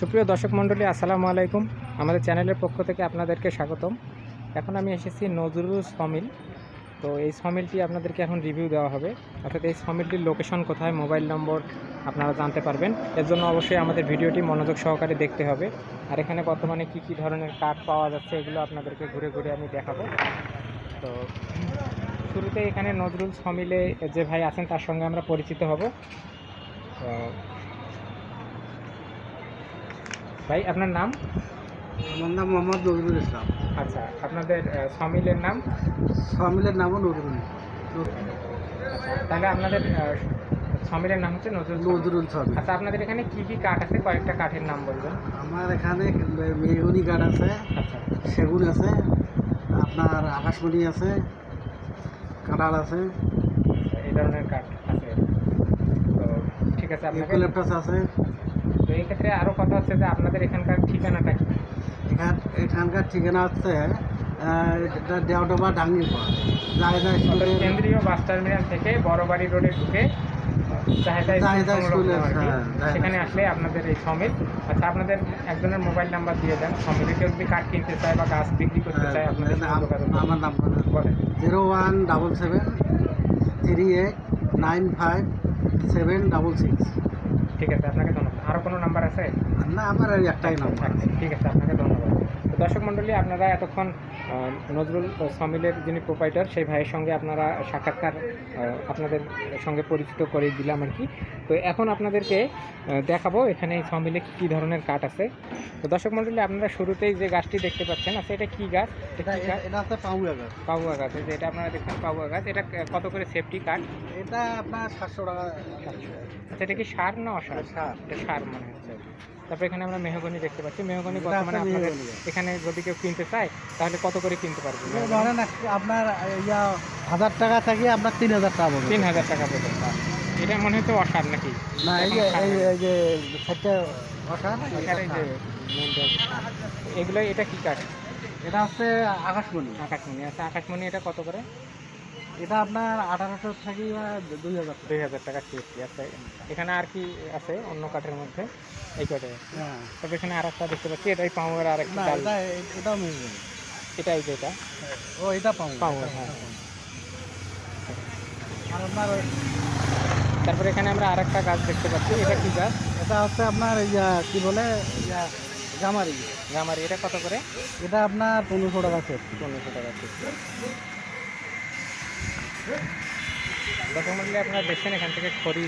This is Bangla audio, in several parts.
সুপ্রিয় দর্শক মণ্ডলী, আসসালামু আলাইকুম। আমাদের চ্যানেলের পক্ষ থেকে আপনাদেরকে স্বাগতম। এখন আমি এসেছি নজরুল সমিল। তো এই সমিলটি আপনাদেরকে এখন রিভিউ দেওয়া হবে। অর্থাৎ এই সমিলটির লোকেশন কোথায় মোবাইল নম্বর আপনারা জানতে পারবেন। এর জন্য অবশ্যই আমাদের ভিডিওটি মনোযোগ সহকারে দেখতে হবে। আর এখানে বর্তমানে কি কি ধরনের কাঠ পাওয়া যাচ্ছে, এগুলো আপনাদেরকে ঘুরে ঘুরে আমি দেখাবো। তো শুরুতে এখানে নজরুল সমিলে যে ভাই আছেন, তার সঙ্গে আমরা পরিচিত হব। ভাই আপনার নাম? আমার নাম মোহাম্মদ নজরুল ইসলাম। আচ্ছা আপনাদের সমিলের নাম? ফ্যামিলির নামও নজরুল। আচ্ছা তাহলে আপনাদের সমিলের নাম হচ্ছে নজরুল সমিল। নজরুল ছবি আচ্ছা আপনাদের এখানে কি কি কাঠ আছে? কয়েকটা কাঠের নাম বলবেন। আমার এখানে মেহগুনি কাঠ আছে আচ্ছা। সেগুন আছে আপনার আকাশমণি আছে কাঁঠাল আছে। আচ্ছা, এই ধরনের কাঠ আছে। তো ঠিক আছে আপনাকে ইউক্যালিপটাস আছে। তো এই ক্ষেত্রে আরও কথা হচ্ছে যে আপনাদের এখানকার ঠিকানাটা কি? এখান এখানকার ঠিকানা হচ্ছে দেওডোবা ডাঙ্গিপাড় জাহেদা স্কুলের কেন্দ্রীয় বাস টার্মিনাল থেকে বড়বাড়ি রোডে ঢুকে হ্যাঁ, সেখানে আসলে আপনাদের এই সমিল আচ্ছা আপনাদের একজনের মোবাইল নাম্বার দিয়ে দেন। সমিলে কেউ যদি কাঠ কিনতে চায় বা গাছ বিক্রি করতে চায় আপনাদের আমার নাম বলেন। Zero one double seven three eight nine five seven double six. ঠিক আছে আপনাকে ধন্যবাদ। আরও কোনো নাম্বার আছে? না আমার একটাই নাম্বার ঠিক আছে আপনাকে ধন্যবাদ। দর্শক মণ্ডলী আপনারা এতক্ষণ নজরুল সমিলের যিনি প্রোপাইটার সেই ভাইয়ের সঙ্গে আপনারা সাক্ষাৎকার আপনাদের সঙ্গে পরিচিত করে দিলাম আর কি। তো এখন আপনাদেরকে দেখাবো এখানে সমিলে কী কী ধরনের কাঠ আছে। তো দর্শক মণ্ডলী আপনারা শুরুতেই যে গাছটি দেখতে পাচ্ছেন আচ্ছা এটা কী গাছ? এটা আছে পাউয়া গাছ। পাউয়া গাছ যে এটা আপনারা দেখছেন পাউয়া গাছ। এটা কত করে সেফটি কাঠ এটা আপনার সাতশো টাকা। আচ্ছা এটা কি সার না অসার? সার। এটা সার মনে হচ্ছে। তারপরে এখানে আমরা মেহগনি দেখতে পাচ্ছি। মেহগনি বর্তমানে আপনাদের এখানে যদি কেউ কিনতে চায় তাহলে কত করে কিনতে পারবে? ধরেন আপনার ইয়া হাজার টাকা থেকে আপনার তিন হাজার টাকা পড়বে তিন হাজার টাকা পর্যন্ত এটা মনে হচ্ছে অসার নাকি? না এই যে এই অসার। এগুলো এটা কি কাঠ? এটা হচ্ছে আকাশমণি। আকাশমণি। আচ্ছা আকাশমণি এটা কত করে? এটা আপনার আঠারোশো থেকে দুই হাজার টাকা। দুই হাজার টাকা সিএসটি আচ্ছা এখানে আর কি আছে অন্য কাঠের মধ্যে? এই কাঠে হ্যাঁ। তবে এখানে আর একটা দেখতে পাচ্ছি এটাই পাউয়ার আর একটা না ডাল এটা এটাও মেয়ে এটাই যেটা ও এটা পাবো পাউয়া হ্যাঁ। আর আপনার তারপরে এখানে আমরা আর একটা গাছ দেখতে পাচ্ছি এটা কি গাছ? এটা হচ্ছে আপনার ইয়া কি বলে ইয়া জামারি গামারি। এটা কত করে? এটা আপনার পনেরোশো টাকা সেট পনেরোশো টাকা কেজি। দর্শক মন্ডলী আপনারা দেখছেন এখান থেকে খড়ি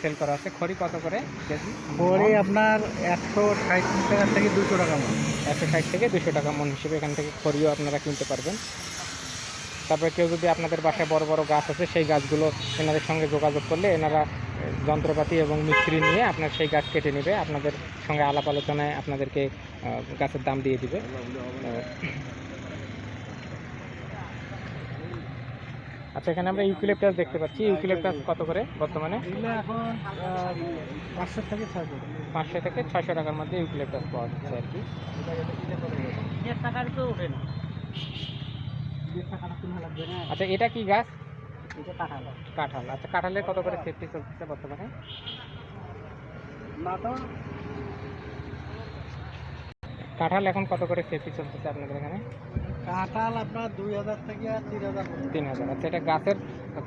সেল করা আছে। খড়ি কত করে কেজি? পরে আপনার একশো ষাট টাকা থেকে দুশো টাকা মন। একশো ষাট থেকে দুশো টাকা মন হিসেবে এখান থেকে খড়িও আপনারা কিনতে পারবেন। তারপরে কেউ যদি আপনাদের বাসায় বড় বড় গাছ আছে সেই গাছগুলো এনাদের সঙ্গে যোগাযোগ করলে এনারা যন্ত্রপাতি এবং মিস্ত্রি নিয়ে আপনার সেই গাছ কেটে নেবে। আপনাদের সঙ্গে আলাপ আলোচনায় আপনাদেরকে গাছের দাম দিয়ে দিবে। আচ্ছা এখানে আমরা ইউক্লিপটাস দেখতে পাচ্ছি। ইউক্লিপটাস কত করে বর্তমানে? পাঁচশো থেকে ছয়শো পাঁচশো থেকে ছয়শো টাকার মধ্যে ইউক্লিপটাস পাওয়া যাচ্ছে আর কি। আচ্ছা এটা কি গাছ? কাঁঠাল। আচ্ছা কাঁঠালের কত করে সেফটি চলতেছে বর্তমানে? কাঁঠাল এখন কত করে সেফটি চলতেছে আপনাদের এখানে? কাঁঠাল আপনার দুই হাজার থেকে তিন হাজার তিন হাজার। আচ্ছা এটা গাছের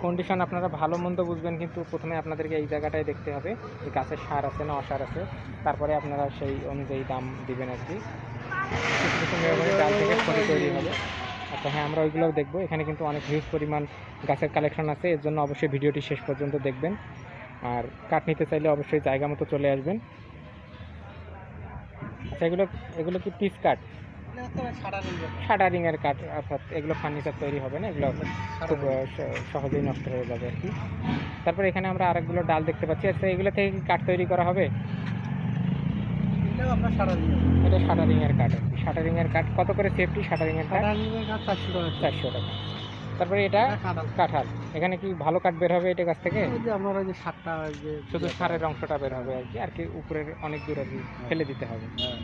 কন্ডিশন আপনারা ভালো মন্দ বুঝবেন, কিন্তু প্রথমে আপনাদেরকে এই জায়গাটায় দেখতে হবে যে গাছের সার আছে না অসার আছে। তারপরে আপনারা সেই অনুযায়ী দাম দিবেন আর কি। হবে। আচ্ছা হ্যাঁ আমরা ওইগুলোও দেখব। এখানে কিন্তু অনেক হিউজ পরিমাণ গাছের কালেকশন আছে। এর জন্য অবশ্যই ভিডিওটি শেষ পর্যন্ত দেখবেন। আর কাঠ নিতে চাইলে অবশ্যই জায়গা মতো চলে আসবেন। আচ্ছা এগুলো এগুলো কি পিস কাঠ? সাড়া শাটারিংয়ের কাঠ অর্থাৎ এগুলো ফার্নিচার তৈরি হবে না এগুলো খুব সহজেই নষ্ট হয়ে যাবে আর কি। তারপরে এখানে আমরা আরেকগুলো ডাল দেখতে পাচ্ছি। আচ্ছা এগুলো থেকে কি কাঠ তৈরি করা হবে? এটা শাটারিংয়ের কাঠ আর কি। শাটারিংয়ের কাঠ কত করে সেফটি কাঠ? সাড়া দিয়ে গাছ চারশো টাকা। তারপরে এটা কাঁঠাল। এখানে কি ভালো কাঠ বের হবে এটা গাছ থেকে? যে ওই যে সাতটা শুধু সারের অংশটা বের হবে আর কি আর কি উপরের অনেক দূর আর কি ফেলে দিতে হবে। হ্যাঁ।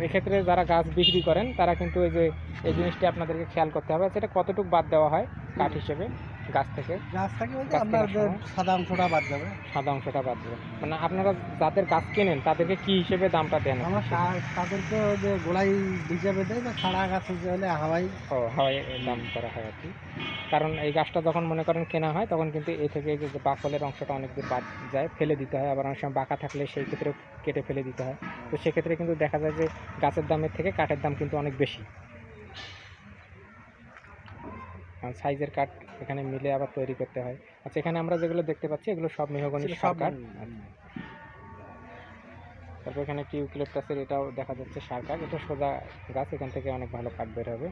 এক্ষেত্রে যারা গাছ বিক্রি করেন, তারা কিন্তু এই যে, এই জিনিসটি আপনাদেরকে খেয়াল করতে হবে, সেটা কতটুকু বাদ দেওয়া হয় কাঠ হিসেবে? গাছ থেকে? গাছ থেকে বলতে আপনার যে সাদা অংশটা বাদ যাবে। সাদা অংশটা বাদ যাবে। মানে আপনারা যাদের গাছ কেনেন তাদেরকে কি হিসেবে দামটা দেন? আমরা তাদেরকে ওই যে গোলাই হিসাবে দেয় বা ছাড়া গাছ হিসেবে হলে হাওয়াই। ও হয় দাম করা হয় আর কি। কারণ এই গাছটা যখন মনে করেন কেনা হয় তখন কিন্তু এ থেকে যে বাকলের অংশটা অনেক দূর বাদ যায় ফেলে দিতে হয়। আবার অনেক সময় বাঁকা থাকলে সেই ক্ষেত্রে কেটে ফেলে দিতে হয়। তো সেক্ষেত্রে কিন্তু দেখা যায় যে গাছের দামের থেকে কাঠের দাম কিন্তু অনেক বেশি। সাইজের কাঠ এখানে মিলে আবার তৈরি করতে হয়। আচ্ছা এখানে আমরা যেগুলো দেখতে পাচ্ছি এগুলো সব মেহগনির সব কাঠ তারপর এখানে একটি ইউক্লিপটাসের এটাও দেখা যাচ্ছে সার কাঠ এটা সোজা গাছ এখান থেকে অনেক ভালো কাঠ বের হবে।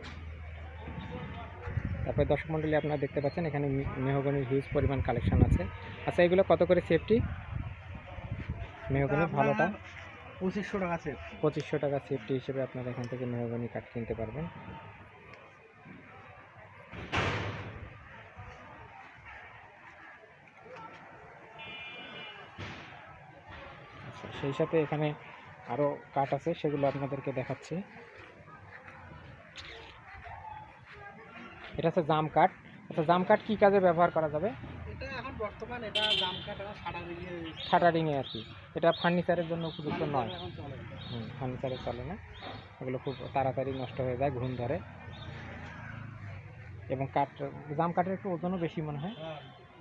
তারপরে দর্শক মণ্ডলী আপনারা দেখতে পাচ্ছেন এখানে মেহগনির হিউজ পরিমাণ কালেকশন আছে। আচ্ছা এগুলো কত করে সেফটি মেহগনি ভালোটা? পঁচিশশো টাকা আছে পঁচিশশো টাকা সেফটি হিসেবে আপনারা এখান থেকে মেহগনি কাঠ কিনতে পারবেন। আচ্ছা সেই সাথে এখানে আরও কাঠ আছে সেগুলো আপনাদেরকে দেখাচ্ছি। এটা হচ্ছে জাম কাঠ। আচ্ছা জাম কাঠ কী কাজে ব্যবহার করা যাবে? এটা এখন বর্তমান এটা দাম কাটা সাড়া আর কি। এটা ফার্নিচারের জন্য উপযুক্ত নয়। হুম ফার্নিচারে চলে না। এগুলো খুব তাড়াতাড়ি নষ্ট হয়ে যায় ঘুম ধরে। এবং কাঠ জাম কাঠের একটু ওজনও বেশি মনে হয়।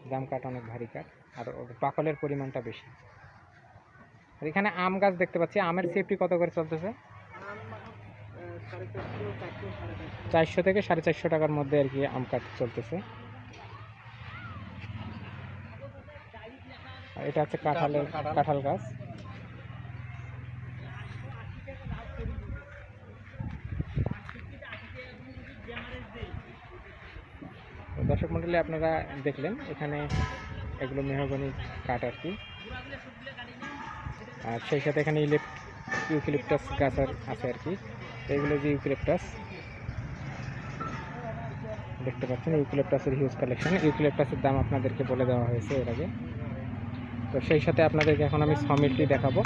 জাম কাঠ অনেক ভারী কাঠ আর ওর বাকলের পরিমাণটা বেশি। আর এখানে আম গাছ দেখতে পাচ্ছি। আমের সেফটি কত করে চলতেছে? চারশো থেকে সাড়ে চারশো টাকার মধ্যে আর কি আম কাঠ চলতেছে। এটা হচ্ছে কাঁঠালের কাঁঠাল। গাছ। দর্শক মণ্ডলী আপনারা দেখলেন এখানে এগুলো মেহগনি কাঠ আর কি। আর সেই সাথে এখানে ইলেপ ইউক্লিপটাস গাছ আছে আর কি। তো এগুলো যে ইউক্লিপটাস দেখতে পাচ্ছেন ইউক্লিপটাসের হিউজ কালেকশন ইউক্লিপটাসের দাম আপনাদেরকে বলে দেওয়া হয়েছে এর আগে। তো সেই সাথে আপনাদেরকে এখন আমি সমিলটি দেখাবো।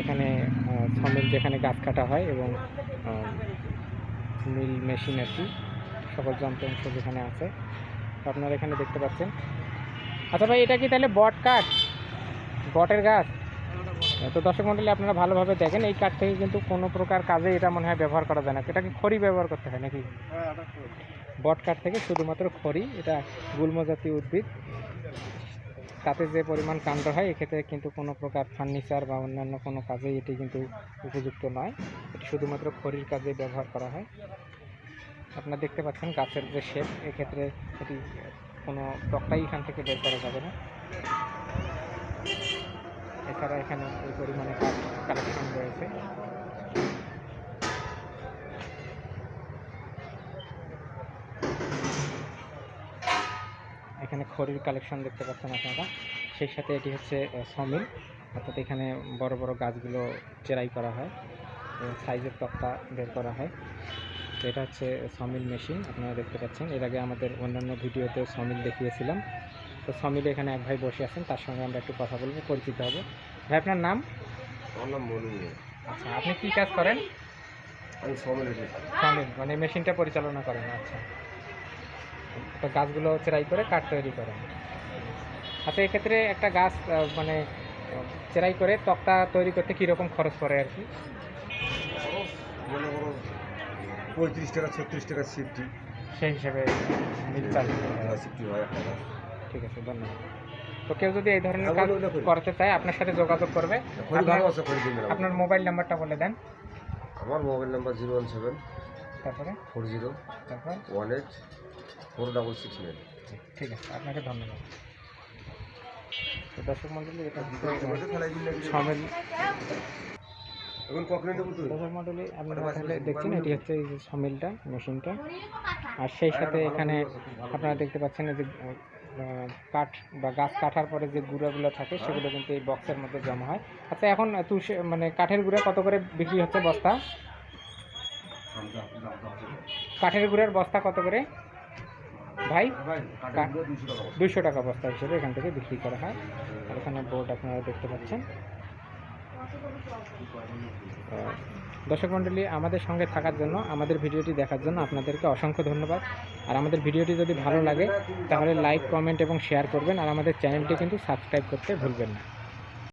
এখানে সমিল যেখানে গাছ কাটা হয় এবং মিল মেশিন আর কি, সকল যন্ত্রাংশ যেখানে আছে। আপনারা এখানে দেখতে পাচ্ছেন। আচ্ছা ভাই, এটা কি তাহলে বট কাঠ? বটের গাছ? তো দর্শক মন্ডলী আপনারা ভালোভাবে দেখেন এই কাঠ থেকে কিন্তু কোনো প্রকার কাজে এটা মনে হয় ব্যবহার করা যায় না। এটা কি খড়ি ব্যবহার করতে হয় নাকি? হ্যাঁ। বট কাঠ থেকে শুধুমাত্র খড়ি এটা গুল্ম জাতীয় উদ্ভিদ। তাতে যে পরিমাণ কাণ্ড হয় এক্ষেত্রে কিন্তু কোনো প্রকার ফার্নিচার বা অন্যান্য কোনো কাজে এটি কিন্তু উপযুক্ত নয়। এটি শুধুমাত্র খড়ির কাজে ব্যবহার করা হয়। আপনারা দেখতে পাচ্ছেন গাছের যে শেপ এক্ষেত্রে এটি কোনো তক্তাই এখান থেকে বের করা যাবে না। এছাড়া এখানে এই পরিমাণে কালেকশন রয়েছে। এখানে খড়ির কালেকশন দেখতে পাচ্ছেন আপনারা। সেই সাথে এটি হচ্ছে সমিল। অর্থাৎ এখানে বড় বড় গাছগুলো চেরাই করা হয় সাইজের তক্তা বের করা হয়। এটা হচ্ছে সমিল মেশিন, আপনারা দেখতে পাচ্ছেন। এর আগে আমাদের অন্যান্য ভিডিওতে সমিল দেখিয়েছিলাম। তো সমিলে এখানে এক ভাই বসে আছেন তার সঙ্গে আমরা একটু কথা বলব পরিচিত হব। ভাই আপনার নাম? আমার নাম মনু আচ্ছা আপনি কী কাজ করেন? আমি সমিল মানে মেশিনটা পরিচালনা করেন আচ্ছা। তো গাছগুলো চেরাই করে কাঠ তৈরি করেন। আচ্ছা এক্ষেত্রে একটা গাছ মানে চেরাই করে তক্তা তৈরি করতে কীরকম খরচ পড়ে আর কি? মনে করো পঁয়ত্রিশ টাকা ছত্রিশ টাকা সিফটি। সেই হিসাবে মিল সিফটি হয় একটা গাছ। ঠিক আছে ধন্যবাদ। তো কেউ যদি এই ধরনের হ্যাঁ, কাজ করতে চায় আপনার সাথে যোগাযোগ করবে। আপনার- দিন আপনার মোবাইল নাম্বারটা বলে দেন। আমার mobile number zero one seven তারপরে? ফোর জিরো তারপর? One eight four double six nine. ঠিক আছে আপনাকে ধন্যবাদ। দর্শক মন্ডলী এটা এখন সমিল দর্শক মন্ডলী আপনারা তাহলে দেখছেন এটি হচ্ছে এই যে সমিলটা মেশিনটা। আর সেই সাথে এখানে আপনারা দেখতে পাচ্ছেন যে কাঠ বা গাছ কাটার পরে যে গুঁড়াগুলো থাকে সেগুলো কিন্তু এই বক্সের মধ্যে জমা হয়। আচ্ছা এখন তুষে মানে কাঠের গুঁড়া কত করে বিক্রি হচ্ছে বস্তা? কাঠের গুঁড়ার বস্তা কত করে? ভাই? দুশো টাকা দুইশো টাকা বস্তা হিসেবে এখান থেকে বিক্রি করা হয়। আর এখানে বোর্ড আপনারা দেখতে পাচ্ছেন। দর্শক মণ্ডলী, আমাদের সঙ্গে থাকার জন্য, আমাদের ভিডিওটি দেখার জন্য আপনাদেরকে অসংখ্য ধন্যবাদ। আর আমাদের ভিডিওটি যদি ভালো লাগে, তাহলে লাইক কমেন্ট এবং শেয়ার করবেন। আর আমাদের চ্যানেলটি কিন্তু সাবস্ক্রাইব করতে ভুলবেন না।